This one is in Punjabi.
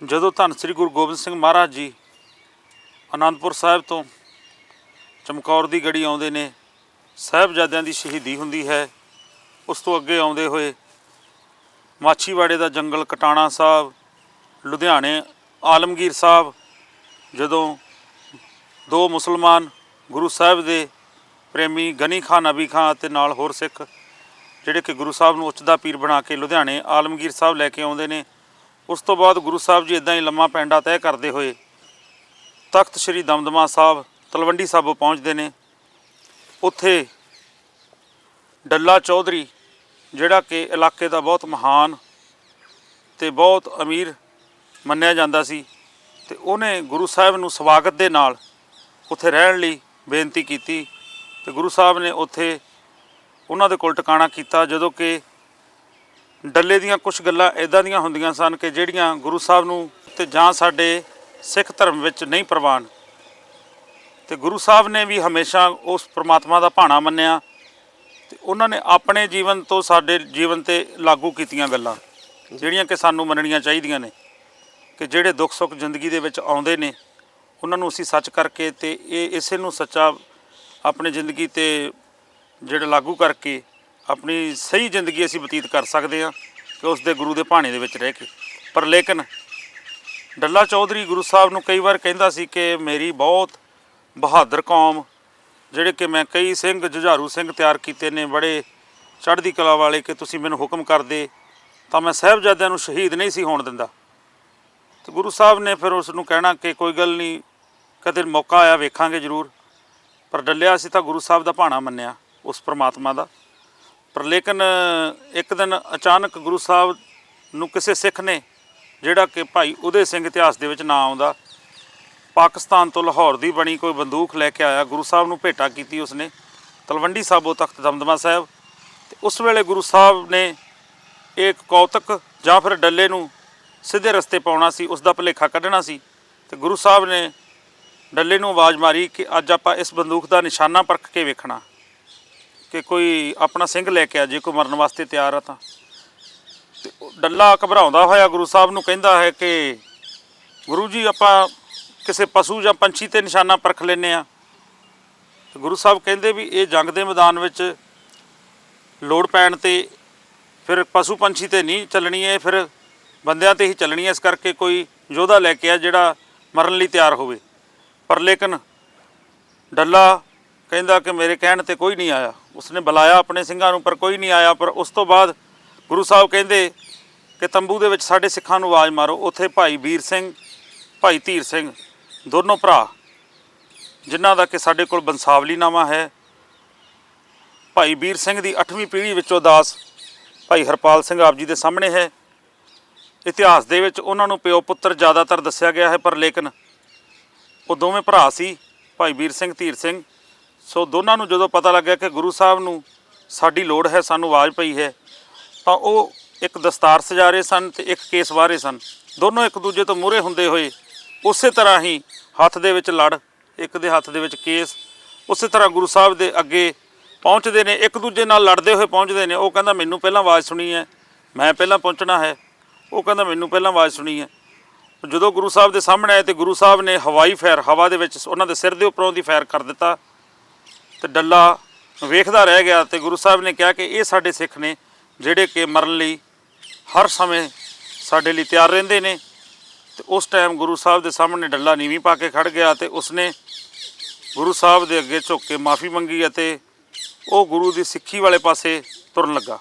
ਜਦੋਂ ਧੰਨ ਸ੍ਰੀ ਗੁਰੂ ਗੋਬਿੰਦ ਸਿੰਘ ਮਹਾਰਾਜ ਜੀ ਆਨੰਦਪੁਰ ਸਾਹਿਬ ਤੋਂ ਚਮਕੌਰ ਦੀ ਗੜੀ ਆਉਂਦੇ ਨੇ, ਸਾਹਿਬਜ਼ਾਦਿਆਂ ਦੀ ਸ਼ਹੀਦੀ ਹੁੰਦੀ ਹੈ, ਉਸ ਤੋਂ ਅੱਗੇ ਆਉਂਦੇ ਹੋਏ ਮਾਛੀਵਾੜੇ ਦਾ ਜੰਗਲ ਕਟਾਣਾ ਸਾਹਿਬ, ਲੁਧਿਆਣੇ ਆਲਮਗੀਰ ਸਾਹਿਬ, ਜਦੋਂ ਦੋ ਮੁਸਲਮਾਨ ਗੁਰੂ ਸਾਹਿਬ ਦੇ ਪ੍ਰੇਮੀ ਗਨੀ ਖਾਨ ਅਬੀ ਖਾਨ ਅਤੇ ਨਾਲ ਹੋਰ ਸਿੱਖ, ਜਿਹੜੇ ਕਿ ਗੁਰੂ ਸਾਹਿਬ ਨੂੰ ਉੱਚ ਦਾ ਪੀਰ ਬਣਾ ਕੇ ਲੁਧਿਆਣੇ ਆਲਮਗੀਰ ਸਾਹਿਬ ਲੈ ਕੇ ਆਉਂਦੇ ਨੇ ਉਸ ਤੋਂ ਬਾਅਦ ਗੁਰੂ ਸਾਹਿਬ ਜੀ ਇਦਾਂ ਹੀ ਲੰਮਾ ਪੈਂਡਾ ਤੈਅ ਕਰਦੇ ਹੋਏ ਤਖਤ ਸ੍ਰੀ ਦਮਦਮਾ ਸਾਹਿਬ, ਤਲਵੰਡੀ ਸਾਬੋ ਪਹੁੰਚਦੇ ਨੇ। ਉੱਥੇ ਡੱਲਾ ਚੌਧਰੀ, ਜਿਹੜਾ ਕਿ ਇਲਾਕੇ ਦਾ ਬਹੁਤ ਮਹਾਨ ਤੇ ਬਹੁਤ ਅਮੀਰ ਮੰਨਿਆ ਜਾਂਦਾ ਸੀ ਤੇ ਉਹਨੇ ਗੁਰੂ ਸਾਹਿਬ ਨੂੰ ਸਵਾਗਤ ਦੇ ਨਾਲ ਉੱਥੇ ਰਹਿਣ ਲਈ ਬੇਨਤੀ ਕੀਤੀ ਤੇ ਗੁਰੂ ਸਾਹਿਬ ਨੇ ਉੱਥੇ ਉਹਨਾਂ ਦੇ ਕੋਲ ਟਿਕਾਣਾ ਕੀਤਾ, ਜਦੋਂ ਕਿ ਡੱਲੇ ਦੀਆਂ ਕੁਝ ਗੱਲਾਂ ਇਦਾਂ ਦੀਆਂ ਹੁੰਦੀਆਂ ਸਨ ਕਿ ਜਿਹੜੀਆਂ ਗੁਰੂ ਸਾਹਿਬ ਨੂੰ ਤੇ ਜਾਂ ਸਾਡੇ ਸਿੱਖ ਧਰਮ ਵਿੱਚ ਨਹੀਂ ਪ੍ਰਵਾਨ। ਤੇ ਗੁਰੂ ਸਾਹਿਬ ਨੇ ਵੀ ਹਮੇਸ਼ਾ ਉਸ ਪ੍ਰਮਾਤਮਾ ਦਾ ਭਾਣਾ ਮੰਨਿਆ ਤੇ ਉਹਨਾਂ ਨੇ ਆਪਣੇ ਜੀਵਨ ਤੋਂ ਸਾਡੇ ਜੀਵਨ ਤੇ ਲਾਗੂ ਕੀਤੀਆਂ ਗੱਲਾਂ, ਜਿਹੜੀਆਂ ਕਿ ਸਾਨੂੰ ਮੰਨਣੀਆਂ ਚਾਹੀਦੀਆਂ ਨੇ ਕਿ ਜਿਹੜੇ ਦੁੱਖ ਸੁੱਖ ਜ਼ਿੰਦਗੀ ਦੇ ਵਿੱਚ ਆਉਂਦੇ ਨੇ, ਉਹਨਾਂ ਨੂੰ ਅਸੀਂ ਸੱਚ ਕਰਕੇ ਤੇ ਇਹ ਇਸੇ ਨੂੰ ਸੱਚਾ ਆਪਣੀ ਜ਼ਿੰਦਗੀ ਤੇ ਜਿਹੜਾ ਲਾਗੂ ਕਰਕੇ ਆਪਣੀ ਸਹੀ ਜ਼ਿੰਦਗੀ ਅਸੀਂ ਬਤੀਤ ਕਰ ਸਕਦੇ ਹਾਂ ਕਿ ਉਸ ਦੇ ਗੁਰੂ ਦੇ ਭਾਣੇ ਦੇ ਵਿੱਚ ਰਹਿ ਕੇ। ਪਰ ਲੇਕਿਨ ਡੱਲਾ ਚੌਧਰੀ ਗੁਰੂ ਸਾਹਿਬ ਨੂੰ ਕਈ ਵਾਰ ਕਹਿੰਦਾ ਸੀ ਕਿ ਮੇਰੀ ਬਹੁਤ ਬਹਾਦਰ ਕੌਮ, ਜਿਹੜੇ ਕਿ ਮੈਂ ਕਈ ਸਿੰਘ, ਜੁਝਾਰੂ ਸਿੰਘ ਤਿਆਰ ਕੀਤੇ ਨੇ, ਬੜੇ ਚੜ੍ਹਦੀ ਕਲਾ ਵਾਲੇ ਕਿ ਤੁਸੀਂ ਮੈਨੂੰ ਹੁਕਮ ਕਰਦੇ, ਤਾਂ ਮੈਂ ਸਾਹਿਬਜ਼ਾਦਿਆਂ ਨੂੰ ਸ਼ਹੀਦ ਨਹੀਂ ਸੀ ਹੋਣ ਦਿੰਦਾ। ਤੇ ਗੁਰੂ ਸਾਹਿਬ ਨੇ ਫਿਰ ਉਸ ਨੂੰ ਕਹਿਣਾ ਕਿ ਕੋਈ ਗੱਲ ਨਹੀਂ, ਕਦੇ ਮੌਕਾ ਆਇਆ ਵੇਖਾਂਗੇ ਜ਼ਰੂਰ। ਪਰ ਡੱਲਿਆ ਸੀ ਤਾਂ ਗੁਰੂ ਸਾਹਿਬ ਦਾ ਭਾਣਾ ਮੰਨਿਆ, ਉਸ ਪ੍ਰਮਾਤਮਾ ਦਾ। ਪਰ ਲੇਕਿਨ ਇੱਕ ਦਿਨ ਅਚਾਨਕ ਗੁਰੂ ਸਾਹਿਬ ਨੂੰ ਕਿਸੇ ਸਿੱਖ ਨੇ, ਜਿਹੜਾ ਕਿ ਭਾਈ ਉਦੇ ਸਿੰਘ ਇਤਿਹਾਸ ਦੇ ਵਿੱਚ ਨਾਂ ਆਉਂਦਾ, ਪਾਕਿਸਤਾਨ ਤੋਂ ਲਾਹੌਰ ਦੀ ਬਣੀ ਕੋਈ ਬੰਦੂਕ ਲੈ ਕੇ ਆਇਆ, ਗੁਰੂ ਸਾਹਿਬ ਨੂੰ ਭੇਟਾ ਕੀਤੀ ਉਸਨੇ, ਤਲਵੰਡੀ ਸਾਬੋ ਤਖਤ ਦਮਦਮਾ ਸਾਹਿਬ। ਤੇ ਉਸ ਵੇਲੇ ਗੁਰੂ ਸਾਹਿਬ ਨੇ ਇੱਕ ਕੌਤਕ ਜਾਂ ਫਿਰ ਡੱਲੇ ਨੂੰ ਸਿੱਧੇ ਰਸਤੇ ਪਾਉਣਾ ਸੀ ਉਸ ਦਾ ਭੁਲੇਖਾ ਕੱਢਣਾ ਸੀ। ਤੇ ਗੁਰੂ ਸਾਹਿਬ ਨੇ ਡੱਲੇ ਨੂੰ ਆਵਾਜ਼ ਮਾਰੀ ਕਿ ਅੱਜ ਆਪਾਂ ਇਸ ਬੰਦੂਕ ਦਾ ਨਿਸ਼ਾਨਾ ਪਰਖ ਕੇ ਵੇਖਣਾ। ਕਿ ਕੋਈ ਆਪਣਾ ਸਿੰਘ ਲੈ ਕੇ ਆ ਜੇ, ਕੋਈ ਮਰਨ ਵਾਸਤੇ ਤਿਆਰ ਆ ਤਾਂ। ਤੇ ਉਹ ਡੱਲਾ ਘਬਰਾਉਂਦਾ ਹੋਇਆ ਗੁਰੂ ਸਾਹਿਬ ਨੂੰ ਕਹਿੰਦਾ ਹੈ ਕਿ ਗੁਰੂ ਜੀ, ਆਪਾਂ ਕਿਸੇ ਪਸ਼ੂ ਜਾਂ ਪੰਛੀ ਤੇ ਨਿਸ਼ਾਨਾ ਪਰਖ ਲੈਨੇ ਆ ਤੇ ਗੁਰੂ ਸਾਹਿਬ ਕਹਿੰਦੇ ਵੀ ਇਹ ਜੰਗ ਦੇ ਮੈਦਾਨ ਵਿੱਚ ਲੋੜ ਪੈਣ ਤੇ ਫਿਰ ਪਸ਼ੂ ਪੰਛੀ ਤੇ ਨਹੀਂ ਚੱਲਣੀ ਹੈ ਫਿਰ ਬੰਦਿਆਂ ਤੇ ਹੀ ਚੱਲਣੀ ਹੈ। ਇਸ ਕਰਕੇ ਕੋਈ ਯੋਧਾ ਲੈ ਕੇ ਆ ਜਿਹੜਾ ਮਰਨ ਲਈ ਤਿਆਰ ਹੋਵੇ। ਪਰ ਲੇਕਿਨ ਡੱਲਾ ਕਹਿੰਦਾ ਕਿ ਮੇਰੇ ਕਹਿਣ ਤੇ ਕੋਈ ਨਹੀਂ ਆਇਆ। ਉਸਨੇ ਬੁਲਾਇਆ ਆਪਣੇ ਸਿੰਘਾਂ ਨੂੰ, ਪਰ ਕੋਈ ਨਹੀਂ ਆਇਆ। ਪਰ ਉਸ ਤੋਂ ਬਾਅਦ ਗੁਰੂ ਸਾਹਿਬ ਕਹਿੰਦੇ ਕਿ ਤੰਬੂ ਦੇ ਵਿੱਚ ਸਾਡੇ ਸਿੱਖਾਂ ਨੂੰ ਆਵਾਜ਼ ਮਾਰੋ। ਉੱਥੇ ਭਾਈ ਵੀਰ ਸਿੰਘ, ਭਾਈ ਧੀਰ ਸਿੰਘ, ਦੋਨੋਂ ਭਰਾ, ਜਿਨ੍ਹਾਂ ਦਾ ਕਿ ਸਾਡੇ ਕੋਲ ਬੰਸਾਵਲੀ ਨਾਮਾ ਹੈ। ਭਾਈ ਵੀਰ ਸਿੰਘ ਦੀ 8ਵੀਂ ਪੀੜ੍ਹੀ ਵਿੱਚੋਂ ਦਾਸ ਭਾਈ ਹਰਪਾਲ ਸਿੰਘ ਆਪ ਜੀ ਦੇ ਸਾਹਮਣੇ ਹੈ। ਇਤਿਹਾਸ ਦੇ ਵਿੱਚ ਉਹਨਾਂ ਨੂੰ ਪਿਓ ਪੁੱਤਰ ਜ਼ਿਆਦਾਤਰ ਦੱਸਿਆ ਗਿਆ ਹੈ, ਪਰ ਲੇਕਿਨ ਉਹ ਦੋਵੇਂ ਭਰਾ ਸੀ, ਭਾਈ ਵੀਰ ਸਿੰਘ, ਧੀਰ ਸਿੰਘ। ਸੋ ਦੋਨਾਂ ਨੂੰ ਜਦੋਂ ਪਤਾ ਲੱਗਿਆ ਕਿ ਗੁਰੂ ਸਾਹਿਬ ਨੂੰ ਸਾਡੀ ਲੋੜ ਹੈ, ਸਾਨੂੰ ਆਵਾਜ਼ ਪਈ ਹੈ, ਤਾਂ ਉਹ ਇੱਕ ਦਸਤਾਰ ਸਜਾ ਰਹੇ ਸਨ ਤੇ ਇੱਕ ਕੇਸ ਵਾਹ ਰਹੇ ਸਨ। ਦੋਨੋਂ ਇੱਕ ਦੂਜੇ ਤੋਂ ਮੂਹਰੇ ਹੁੰਦੇ ਹੋਏ ਉਸੇ ਤਰ੍ਹਾਂ ਹੀ ਹੱਥ ਦੇ ਵਿੱਚ ਲੜ, ਇੱਕ ਦੇ ਹੱਥ ਦੇ ਵਿੱਚ ਕੇਸ, ਉਸੇ ਤਰ੍ਹਾਂ ਗੁਰੂ ਸਾਹਿਬ ਦੇ ਅੱਗੇ ਪਹੁੰਚਦੇ ਨੇ, ਇੱਕ ਦੂਜੇ ਨਾਲ ਲੜਦੇ ਹੋਏ ਪਹੁੰਚਦੇ ਨੇ। ਉਹ ਕਹਿੰਦਾ, ਮੈਨੂੰ ਪਹਿਲਾਂ ਆਵਾਜ਼ ਸੁਣੀ ਹੈ, ਮੈਂ ਪਹਿਲਾਂ ਪਹੁੰਚਣਾ ਹੈ। ਉਹ ਕਹਿੰਦਾ, ਮੈਨੂੰ ਪਹਿਲਾਂ ਆਵਾਜ਼ ਸੁਣੀ ਹੈ। ਜਦੋਂ ਗੁਰੂ ਸਾਹਿਬ ਦੇ ਸਾਹਮਣੇ ਆਏ ਤੇ ਗੁਰੂ ਸਾਹਿਬ ਨੇ ਹਵਾਈ ਫੈਰ, ਹਵਾ ਦੇ ਵਿੱਚ ਉਹਨਾਂ ਦੇ ਸਿਰ ਦੇ ਉੱਪਰੋਂ ਦੀ ਫੈਰ ਕਰ ਦਿੱਤਾ। ਤੇ ਡੱਲਾ ਵੇਖਦਾ ਰਹਿ ਗਿਆ ਤੇ ਗੁਰੂ ਸਾਹਿਬ ਨੇ ਕਿਹਾ ਕਿ ਇਹ ਸਾਡੇ ਸਿੱਖ ਨੇ ਜਿਹੜੇ ਕਿ ਮਰਨ ਲਈ ਹਰ ਸਮੇਂ ਸਾਡੇ ਲਈ ਤਿਆਰ ਰਹਿੰਦੇ ਨੇ ਤੇ ਉਸ ਟਾਈਮ ਗੁਰੂ ਸਾਹਿਬ ਦੇ ਸਾਹਮਣੇ ਡੱਲਾ ਨੀਵੀਂ ਪਾ ਕੇ ਖੜ ਗਿਆ ਤੇ ਉਸਨੇ ਗੁਰੂ ਸਾਹਿਬ ਦੇ ਅੱਗੇ ਝੁੱਕ ਕੇ ਮਾਫੀ ਮੰਗੀ ਅਤੇ ਉਹ ਗੁਰੂ ਦੀ ਸਿੱਖੀ ਵਾਲੇ ਪਾਸੇ ਤੁਰਨ ਲੱਗਾ।